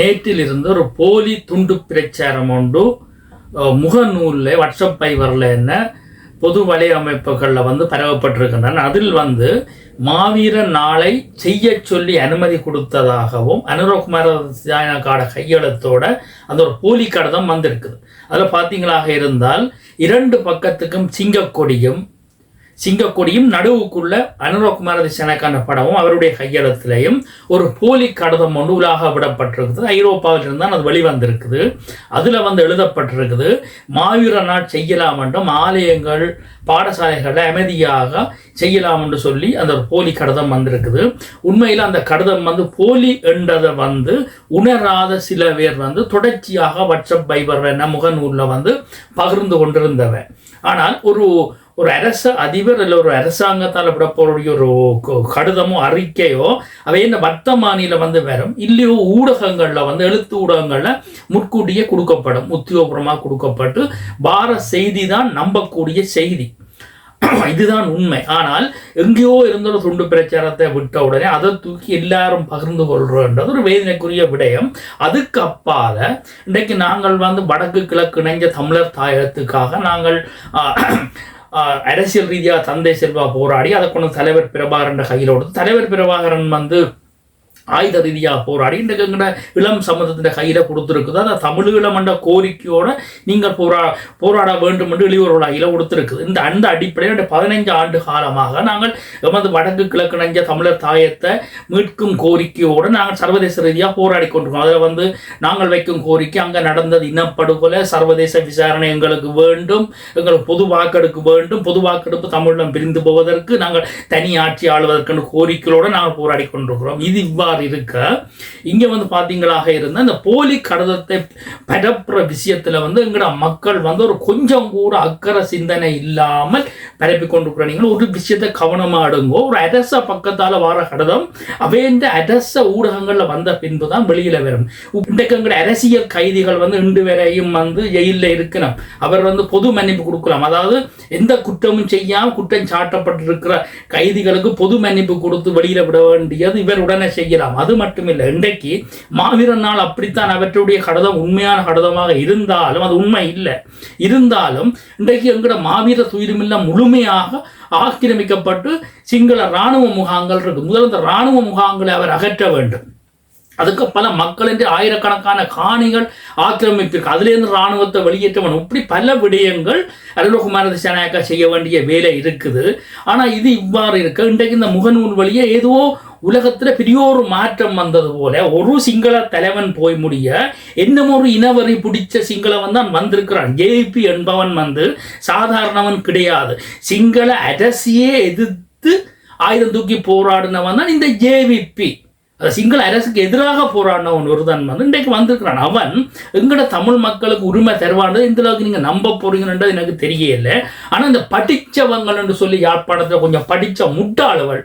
நேற்றிலிருந்து ஒரு போலி துண்டு பிரச்சாரம் உண்டு. முகநூலில் வாட்ஸ்அப் பைவரில் என்ன? பொது வலையமைப்புகளில் வந்து பரவப்பட்டிருக்கின்றன. அதில் வந்து மாவீர நாளை செய்ய சொல்லி அனுமதி கொடுத்ததாகவும் அனுரகுமார காட கையெழுத்தோட அந்த ஒரு போலி கடிதம் வந்திருக்குது. அதில் பார்த்தீங்களாக இருந்தால் இரண்டு பக்கத்துக்கும் சிங்கக்கொடியும் சிங்கக்கொடியும் நடுவுக்குள்ள அனுரகுமார திசனக்கான படமும் அவருடைய கையெழுத்திலையும் ஒரு போலி கடிதம் ஒன்று உலாக விடப்பட்டிருக்குது. ஐரோப்பாவில் இருந்தால் அது வெளிவந்திருக்குது. அதில் வந்து எழுதப்பட்டிருக்குது மாவீர நாட் செய்யலாம் என்றும் ஆலயங்கள் பாடசாலைகளை அமைதியாக செய்யலாம் என்று சொல்லி அந்த போலி கடிதம் வந்திருக்குது. உண்மையில் அந்த கடிதம் வந்து போலி என்றதை வந்து உணராத சில பேர் வந்து தொடர்ச்சியாக வாட்ஸ்அப் பைபர் என்ன முகநூலில் வந்து பகிர்ந்து கொண்டிருந்தவன். ஆனால் ஒரு ஒரு அரச அதிபர் இல்லை ஒரு அரசாங்கத்தால் விடப்போடைய ஒரு கடிதமோ அறிக்கையோ அவை இந்த வர்த்தமானியில் வந்து வரும். இல்லையோ ஊடகங்களில் வந்து எழுத்து ஊடகங்களில் முற்கூட்டியே கொடுக்கப்படும். உத்தியோகபூர்வமாக கொடுக்கப்பட்டு வார செய்தி தான் நம்பக்கூடிய செய்தி. இதுதான் உண்மை. ஆனால் எங்கேயோ இருந்த ஒரு துண்டு பிரச்சாரத்தை விட்ட உடனே அதை தூக்கி எல்லாரும் பகிர்ந்து கொள்றோன்றது ஒரு வேதனைக்குரிய விடயம். அதுக்கு அப்பால இன்றைக்கு நாங்கள் வந்து வடக்கு கிழக்கு இணைஞ்ச தமிழர் தாயகத்துக்காக நாங்கள் அரசியல் ரீதியாக தந்தை செல்வா போராடி அதை கொண்டு தலைவர் பிரபாகரன் கையில் கொடுத்து தலைவர் பிரபாகரன் வந்து ஆயுத ரீதியாக போராடி இன்றைக்கு இளம் சம்மந்தத்தின் கையில் கொடுத்துருக்குது. அந்த தமிழீழம் என்ற கோரிக்கையோடு நீங்கள் போரா போராட வேண்டும் என்று இளையோரோட கையில் கொடுத்துருக்குது. இந்த அந்த அடிப்படையில் பதினைஞ்சு ஆண்டு காலமாக நாங்கள் எமது வடக்கு கிழக்கு நஞ்ச தமிழர் தாயத்தை மீட்கும் கோரிக்கையோடு நாங்கள் சர்வதேச ரீதியாக போராடி கொண்டிருக்கோம். அதில் வந்து நாங்கள் வைக்கும் கோரிக்கை அங்கே நடந்தது இனப்படுகொலை சர்வதேச விசாரணை எங்களுக்கு வேண்டும் எங்களுக்கு பொது வாக்கெடுப்பு வேண்டும் பொது வாக்கெடுப்பு தமிழம் பிரிந்து போவதற்கு நாங்கள் தனி ஆட்சி ஆளுவதற்கான கோரிக்கையோடு நாங்கள் போராடி கொண்டிருக்கிறோம். இது இவ்வாறு இருக்க. இங்கே வந்து பார்த்தீங்களாக இருந்தால் இந்த போலி கடதத்தை பரப்புற விஷயத்தில் வந்து எங்களோட மக்கள் வந்து ஒரு கொஞ்சம் கூட அக்கறை சிந்தனை இல்லாமல் பரப்பி கொண்டிருக்கிற. நீங்கள் ஒரு விஷயத்தை கவனமாக அடுங்கோ ஒரு அரச பக்கத்தால் வர கடதம் அவேந்த அரச ஊடகங்களில் வந்த பின்பு தான் வெளியில் வரும். இன்றைக்கு எங்கட அரசியல் கைதிகள் வந்து இன்று வரையும் வந்து ஜெயிலில் இருக்கணும் அவர் வந்து பொது மன்னிப்பு கொடுக்கலாம். அதாவது எந்த குற்றமும் செய்யாமல் குற்றம் சாட்டப்பட்டிருக்கிற கைதிகளுக்கு பொது மன்னிப்பு கொடுத்து வெளியில் விட வேண்டியது இவர் உடனே செய்யலாம். அது மட்டுமில்லை இன்றைக்கு மாவீரன் நாள் அப்படித்தான் அவற்றுடைய கடதம் உண்மையான கடதமாக இருந்தாலும் அது உண்மை இல்லை. இருந்தாலும் இன்றைக்கு எங்கட மாவீர துயிலுமில்ல முழுமையாக ஆக்கிரமிக்கப்பட்டு சிங்கள இராணுவ முகாங்கள் இருக்கு. முதல் அந்த இராணுவ முகாங்களை அவர் அகற்ற வேண்டும். அதுக்கு பல மக்கள் என்று ஆயிரக்கணக்கான காணிகள் ஆக்கிரமிப்பிற்கு அதிலிருந்து இராணுவத்தை வெளியேற்றவன். இப்படி பல விடயங்கள் அருள்குமார திசாநாயக்கா செய்ய வேண்டிய வேலை இருக்குது. ஆனால் இது இவ்வாறு இருக்க இன்றைக்கு இந்த முகநூல் வழியே ஏதோ உலகத்தில் பெரிய ஒரு மாற்றம் வந்தது போல ஒரு சிங்கள தலைவன் போய் முடிய என்னமோ ஒரு இனவரி பிடிச்ச சிங்களவன் தான் வந்திருக்கிறான். ஜேபி என்பவன் வந்து சாதாரணவன் கிடையாது. சிங்கள அரசியே எதிர்த்து ஆயுதம் தூக்கி போராடினவன் தான் இந்த ஜேவிபி சிங்கள அரசுக்கு எதிராக போராடினவன் ஒருதன் வந்து இன்றைக்கு வந்திருக்கிறான். அவன் எங்கட தமிழ் மக்களுக்கு உரிமை தருவான்றது இந்த அளவுக்கு நீங்கள் நம்ப போறீங்கன்றது எனக்கு தெரியல. ஆனால் இந்த படித்தவங்கள் என்று சொல்லி யாழ்ப்பாணத்தில் கொஞ்சம் படித்த முட்டாளவள்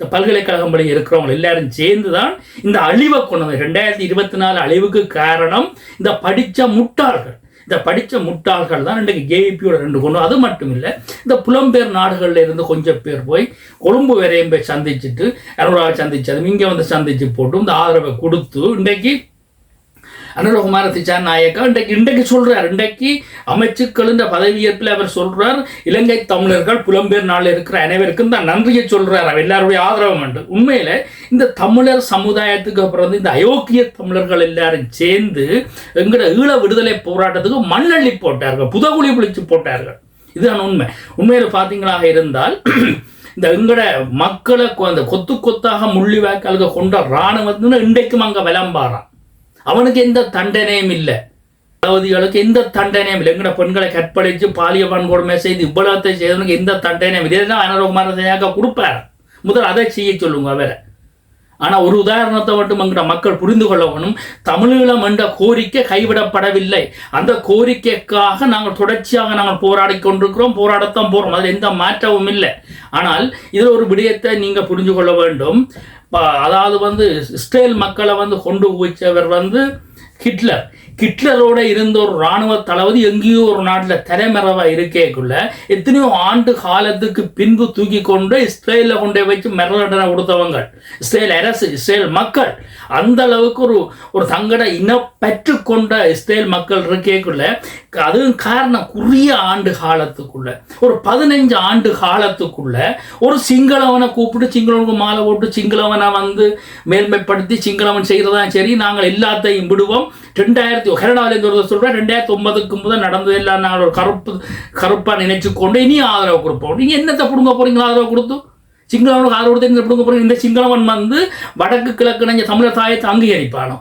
இந்த பல்கலைக்கழகம் படி இருக்கிறவங்க எல்லாரும் சேர்ந்து தான் இந்த அழிவை கொண்டது ரெண்டாயிரத்தி இருபத்தி நாலு அழிவுக்கு காரணம் இந்த படித்த முட்டாள்கள். இந்த படித்த முட்டாள்கள் தான் இன்றைக்கு ஜேவிபியோட ரெண்டு கொண்டு அது மட்டும் இல்லை இந்த புலம்பெயர் நாடுகளில் இருந்து கொஞ்சம் பேர் போய் கொழும்பு வரையும் போய் சந்திச்சுட்டு அனுராக சந்திச்சதும் இங்கே வந்து சந்திச்சு போட்டு இந்த ஆதரவை கொடுத்து இன்றைக்கு அனுரகுமார திச்சார் நாயக்கா இன்றைக்கு இன்றைக்கு சொல்கிறார் இன்றைக்கு அமைச்சுக்கள் இந்த பதவியேற்பில் அவர் சொல்கிறார் இலங்கை தமிழர்கள் புலம்பெயர் நாள் இருக்கிற அனைவருக்கும் தான் நன்றியை சொல்கிறார் அவர் எல்லாருடைய ஆதரவும் உண்டு. உண்மையில் இந்த தமிழர் சமுதாயத்துக்கு அப்புறம் வந்து இந்த அயோக்கிய தமிழர்கள் எல்லாரும் சேர்ந்து எங்கட ஈழ விடுதலை போராட்டத்துக்கு மண்ணள்ளி போட்டார்கள். புதகுழி பிடிச்சு போட்டார்கள். இதுதான் உண்மை. உண்மையில் பார்த்தீங்களாக இருந்தால் இந்த எங்கட மக்களை கொ- அந்த கொத்து கொத்தாக முள்ளி வாய்க்காலுக்கு கொண்ட இராணுவத்தின இன்றைக்கும் அங்கே விளம்பாரான் அவனுக்கு எந்த தண்டனையும் இல்லை. தளபதிகளுக்கு எந்த தண்டனையும் இல்லை. எங்கட பெண்களை கற்பழித்து பாலிய வன்கொடுமை செய்து இவ்வளத்தை செய்தவனுக்கு எந்த தண்டனையும் இல்லை. இதெல்லாம் அனரோகமாக கொடுப்பார். முதல் அதை செய்ய சொல்லுங்க அவரை. ஆனால் ஒரு உதாரணத்தை மட்டும் எங்கட மக்கள் புரிந்து கொள்ளவனும் தமிழீழம் என்ற கோரிக்கை கைவிடப்படவில்லை. அந்த கோரிக்கைக்காக நாங்கள் தொடர்ச்சியாக நாங்கள் போராடி கொண்டிருக்கிறோம். போராடத்தான் போகிறோம் அதில் எந்த மாற்றமும் இல்லை. ஆனால் இதில் ஒரு விடயத்தை நீங்கள் புரிந்து கொள்ள வேண்டும். அதாவது வந்து இஸ்ரேல் மக்களை வந்து கொண்டு போய்ச்சவர் வந்து ஹிட்லர். ஹிட்லரோட இருந்த ஒரு ராணுவ தளபதி எங்கேயோ ஒரு நாட்டில் தலைமறைவா இருக்கேக்குள்ள எத்தனையோ ஆண்டு காலத்துக்கு பின்பு தூக்கி கொண்டு இஸ்ரேலில் கொண்டு வச்சு மிரளடனை கொடுத்தவங்க. இஸ்ரேல் அரசு இஸ்ரேல் மக்கள். அந்த அளவுக்கு ஒரு ஒரு தங்கட இனப்பற்று கொண்ட இஸ்ரேல் மக்கள் இருக்கேக்குள்ள அதுவும் காரணம் குறுகிய ஆண்டு காலத்துக்குள்ள. ஒரு பதினஞ்சு ஆண்டு காலத்துக்குள்ள ஒரு சிங்களவனை கூப்பிட்டு சிங்களவனுக்கு மாலை போட்டு சிங்களவனை வந்து மேன்மைப்படுத்தி சிங்களவன் செய்கிறதா சரி நாங்கள் எல்லாத்தையும் விடுவோம். ரெண்டாயிரத்தி கனடாவிலேருந்து ஒரு சொல்கிறேன் ரெண்டாயிரத்தி ஒன்பதுக்கு முதல் நடந்தது எல்லாம் நாங்கள் ஒரு கருப்பு கருப்பாக நினைச்சு கொண்டு இனி ஆதரவு கொடுப்போம் நீங்கள் என்னத்தை பிடுங்க போகிறீங்களா ஆதரவு கொடுத்து சிங்களவனுக்கு ஆதரவு கொடுத்து இந்த பிடுங்க போறீங்க இந்த சிங்களவன் வந்து வடக்கு கிழக்கு நினைஞ்ச தமிழர் தாயத்தை அங்கீகரிப்பானோ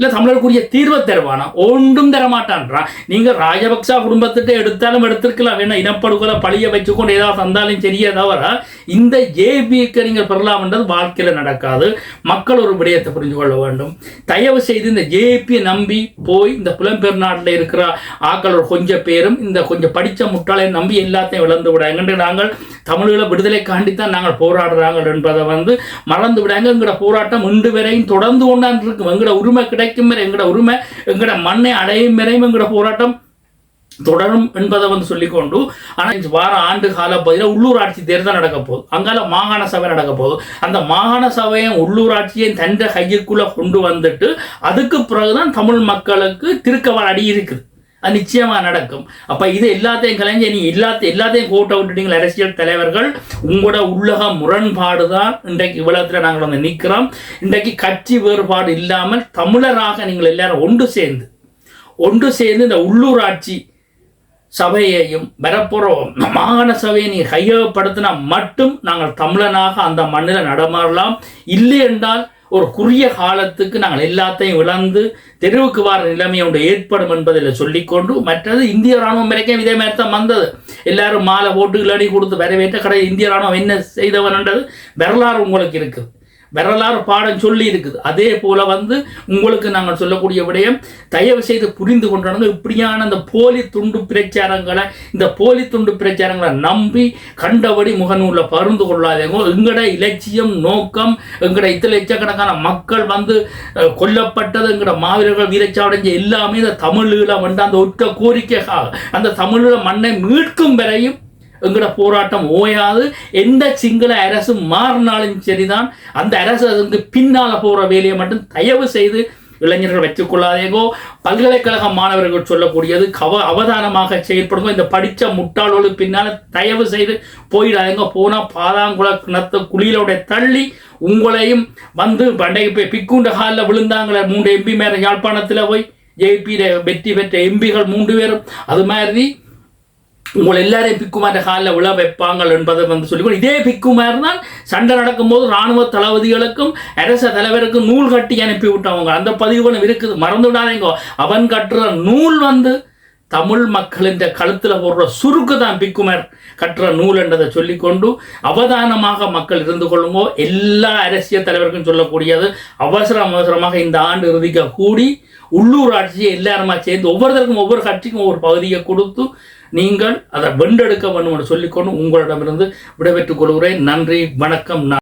இல்லை தமிழருக்குரிய தீர்வை தருவானா? ஒன்றும் தரமாட்டான்றான் நீங்கள் ராஜபக்சா குடும்பத்திட்ட எடுத்தாலும் எடுத்திருக்கலாம். வேணா இனப்படுகொலை பழிய வச்சுக்கொண்டு ஏதாவது தந்தாலும் சரியே தவிர இந்த ஜேபிக்கு நீங்கள் பெறலாம்ன்றது வாழ்க்கையில் நடக்காது. மக்கள் ஒரு விடயத்தை புரிஞ்சு கொள்ள வேண்டும். தயவு செய்து இந்த ஜேபியை நம்பி போய் இந்த புலம்பெயர் நாட்டில் இருக்கிற ஆக்களோட கொஞ்சம் பேரும் இந்த கொஞ்சம் படித்த முட்டாளையும் நம்பி எல்லாத்தையும் விளந்து விடாங்க என்று நாங்கள் தமிழீழ விடுதலை காண்டித்தான் நாங்கள் போராடுறாங்க என்பதை வந்து மறந்து விடாங்க எங்களோட போராட்டம் இன்று வரையும் தொடர்ந்து கொண்டான் இருக்கும். எங்களோட உரிமை கிடைக்கும் வரை எங்களோட உரிமை எங்களோட மண்ணை அடையும் வரையும் எங்களோட போராட்டம் தொடரும் என்பதை வந்து சொல்லிக்கொண்டு ஆனால் இந்த வார ஆண்டு கால பகுதியில் உள்ளூராட்சி தேர்தல் நடக்க போகுது. அங்கால மாகாண சபை நடக்க போகுது. அந்த மாகாண சபையும் உள்ளூராட்சியையும் தந்த கையுக்குள்ள கொண்டு வந்துட்டு அதுக்கு பிறகுதான் தமிழ் மக்களுக்கு திருக்கவால் அடி இருக்குது அது நிச்சயமாக நடக்கும். அப்போ இது எல்லாத்தையும் கலைஞ்சி நீ எல்லாத்தையும் எல்லாத்தையும் கூட்ட விட்டுட்டீங்க அரசியல் தலைவர்கள். உங்களோட உள்ளக முரண்பாடு தான் இன்றைக்கு இவ்வளத்துல நாங்கள் வந்து நிற்கிறோம் இன்றைக்கு கட்சி வேறுபாடு இல்லாமல் தமிழராக நீங்கள் எல்லாரும் ஒன்று சேர்ந்து ஒன்று சேர்ந்து இந்த உள்ளூராட்சி சபையையும் வரப்போகிற மாகாண சபையை நீ கையகப்படுத்தினா மட்டும் நாங்கள் தமிழனாக அந்த மண்ணில் நடமாறலாம் இல்லை என்றால் ஒரு குறுகிய காலத்துக்கு நாங்கள் எல்லாத்தையும் இழந்து தெருவுக்கு வார நிலைமை ஒன்று ஏற்படும் என்பதில் சொல்லிக்கொண்டு மற்றது இந்திய ராணுவம் வரைக்கும் இதே மாதிரி தான் வந்தது. எல்லாரும் மாலை போட்டு அணி கொடுத்து வரவேற்ற கடை இந்திய ராணுவம் என்ன செய்தவன்ன்றது வரலாறு உங்களுக்கு இருக்குது வரலாறு பாடம் சொல்லி இருக்குது. அதே போல வந்து உங்களுக்கு நாங்கள் சொல்லக்கூடிய விடயம் தயவு செய்து புரிந்து கொண்டாங்க இப்படியான அந்த போலி துண்டு பிரச்சாரங்களை இந்த போலி துண்டு பிரச்சாரங்களை நம்பி கண்டபடி முகநூலில் பகிர்ந்து கொள்ளாதேங்க. எங்கட இலட்சியம் நோக்கம் எங்கட இத்தனை லட்சக்கணக்கான மக்கள் வந்து கொல்லப்பட்டது எங்கட மாவீரர்கள் வீரச்சாவடைஞ்ச எல்லாமே இந்த தமிழீழம் வந்து அந்த ஒற்ற கோரிக்கைக்காக அந்த தமிழீழ மண்ணை மீட்கும் வரையும் எங்களோட போராட்டம் ஓயாது. எந்த சிங்கள அரசு மாறினாலும் சரிதான். அந்த அரசு அதுக்கு பின்னால் போகிற வேலையை மட்டும் தயவு செய்து இளைஞர்கள் வச்சுக்கொள்ளாதேகோ. பல்கலைக்கழக மாணவர்கள் சொல்லக்கூடியது கவ அவதானமாக செயல்படுங்க இந்த படித்த முட்டாளோடு பின்னால் தயவு செய்து போயிடாதீங்க. போனால் பாதாங்குள கிணத்து குழியிலோட தள்ளி உங்களையும் வந்து பண்டைக்கு போய் பிக்குண்ட ஹாலில் விழுந்தாங்களே. மூன்று எம்பி மேல யாழ்ப்பாணத்தில் போய் ஜேபியில் வெற்றி பெற்ற எம்பிகள் மூன்று பேரும். அது மாதிரி உங்களை எல்லாரையும் பிக்குமார காலில் விழ வைப்பாங்கள் என்பதை வந்து சொல்லிக்கொண்டு இதே பிக்குமார் தான் சண்டை நடக்கும்போது ராணுவ தளபதிகளுக்கும் அரச தலைவருக்கும் நூல் கட்டி அனுப்பி விட்டவங்க. அந்த பதிவுகளும் இருக்குது. மறந்து விடாதீங்க. அவன் கட்டுற நூல் வந்து தமிழ் மக்களின் கழுத்தில் போடுற சுருக்கு தான் பிக்குமர் கட்டுற நூல் என்றதை சொல்லிக்கொண்டு அவதானமாக மக்கள் இருந்து கொள்ளுங்கோ. எல்லா அரசியல் தலைவருக்கும் சொல்லக்கூடியது. அவசரம் அவசரமாக இந்த ஆண்டு இறுதிக்க கூடி உள்ளூர் ஆட்சியை எல்லாருமா சேர்ந்து ஒவ்வொருத்தருக்கும் ஒவ்வொரு கட்சிக்கும் ஒவ்வொரு பகுதியை கொடுத்து நீங்கள் அதை வென்றெடுக்க வேண்டும் என்று சொல்லிக்கொண்டு உங்களிடமிருந்து விடைபெற்றுக் கொள்கிறேன். நன்றி வணக்கம்